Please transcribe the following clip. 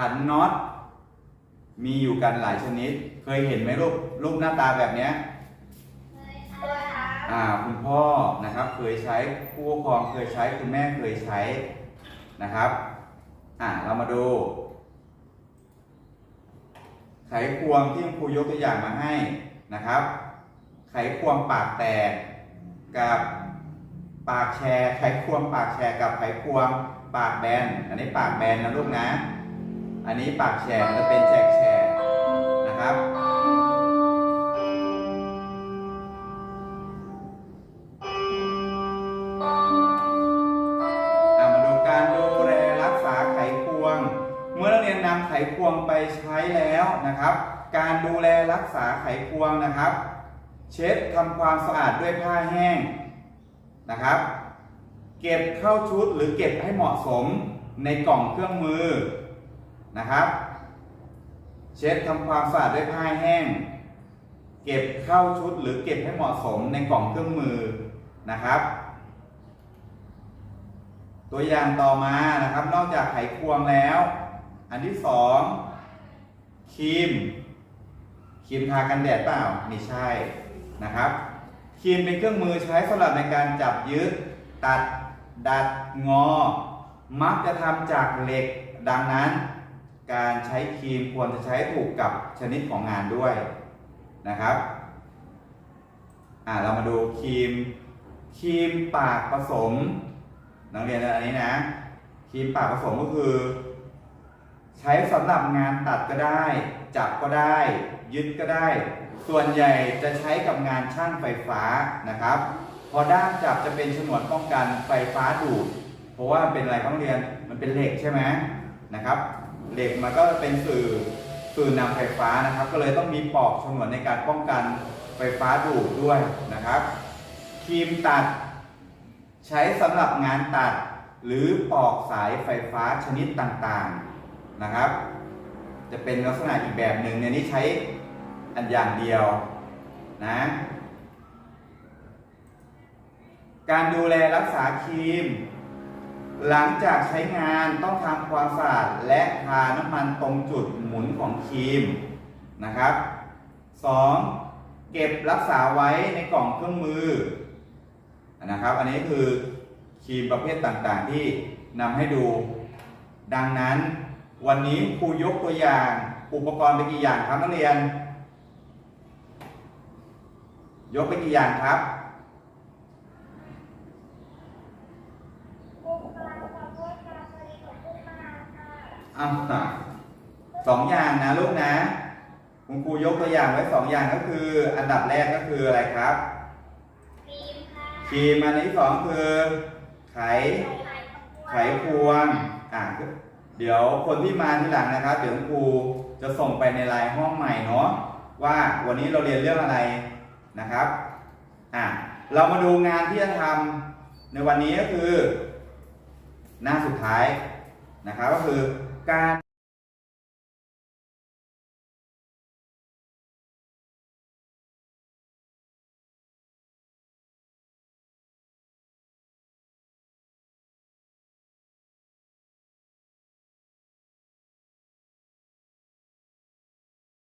ขันน็อต มีอยู่กันหลายชนิด เคยเห็นไหมรูปรูปหน้าตาแบบเนี้ยอ่าคุณพ่อนะครับเคยใช้ผู้ปกครองเคยใช้คุณแม่เคยใช้นะครับอ่าเรามาดู ไขควงที่คุณครูยกตัวอย่างมาให้นะครับ ไขควงปากแตกกับปากแชร์ไขควงปากแชร์กับไขควงปากแบน อันนี้ปากแบนนะลูกนะ อันนี้ปากแชร์จะเป็นแฉกแชร์นะครับ มาดูการดูแลรักษาไขควง เมื่อนักเรียนนำไขควงไปใช้แล้วนะครับ การดูแลรักษาไขควงนะครับ เช็ดทำความสะอาดด้วยผ้าแห้งนะครับ เก็บเข้าชุดหรือเก็บให้เหมาะสมในกล่องเครื่องมือ นะครับ เช็ดทำความสะอาดด้วยผ้าแห้ง เก็บเข้าชุดหรือเก็บให้เหมาะสมในกล่องเครื่องมือนะครับ ตัวอย่างต่อมานะครับ นอกจากไขควงแล้ว อันที่สองครีมครีมทากันแดดเปล่าไม่ใช่นะครับครีมเป็นเครื่องมือใช้สำหรับในการจับยึด ตัด ดัดงอ มักจะทำจากเหล็ก ดังนั้น การใช้ครีมควรจะใช้ถูกกับชนิดของงานด้วยนะครับอ่าเรามาดูครีมครีมปากผสมนักเรียนอันนี้นะครีมปากผสมก็คือ ใช้สำหรับงานตัดก็ได้ จับก็ได้ ยึดก็ได้ ส่วนใหญ่จะใช้กับงานช่างไฟฟ้านะครับพอด้ามจับจะเป็นฉนวนป้องกันไฟฟ้าดูด เพราะว่ามันเป็นอะไรครับนักเรียนมันเป็นเหล็กใช่ไหมนะครับ เหล็กมันก็เป็นสื่อสื่อนำไฟฟ้านะครับ ก็เลยต้องมีปอกฉนวนในการป้องกันไฟฟ้าดูดด้วยนะครับครีมตัด ใช้สำหรับงานตัด หรือปอกสายไฟฟ้าชนิดต่างๆนะครับ จะเป็นลักษณะอีกแบบหนึ่งในนี้ใช้อันอย่างเดียวนะการดูแลรักษาครีม หลังจากใช้งานต้องทำความสะอาดและทาน้ำมันตรงจุดหมุนของครีมนะครับ 2. เก็บรักษาไว้ในกล่องเครื่องมือนะครับ อันนี้คือครีมประเภทต่างๆที่นำให้ดู ดังนั้น วันนี้ครูยกตัวอย่างอุปกรณ์ไปกี่อย่างครับนักเรียน ยกไปกี่อย่างครับ อะสองอย่างนะลูกนะ คุณครูยกตัวอย่างไว้สองอย่างก็คือ อันดับแรกก็คืออะไรครับครีมอันที่สองคือ ไข ไขควงอะเดี๋ยวคนที่มาที่หลังนะครับ เดี๋ยวคุณครูจะส่งไปในไลน์ห้องใหม่เนาะว่าวันนี้เราเรียนเรื่องอะไรนะครับอะเรามาดูงานที่จะทำในวันนี้ก็คือ หน้าสุดท้ายนะครับก็คือ การ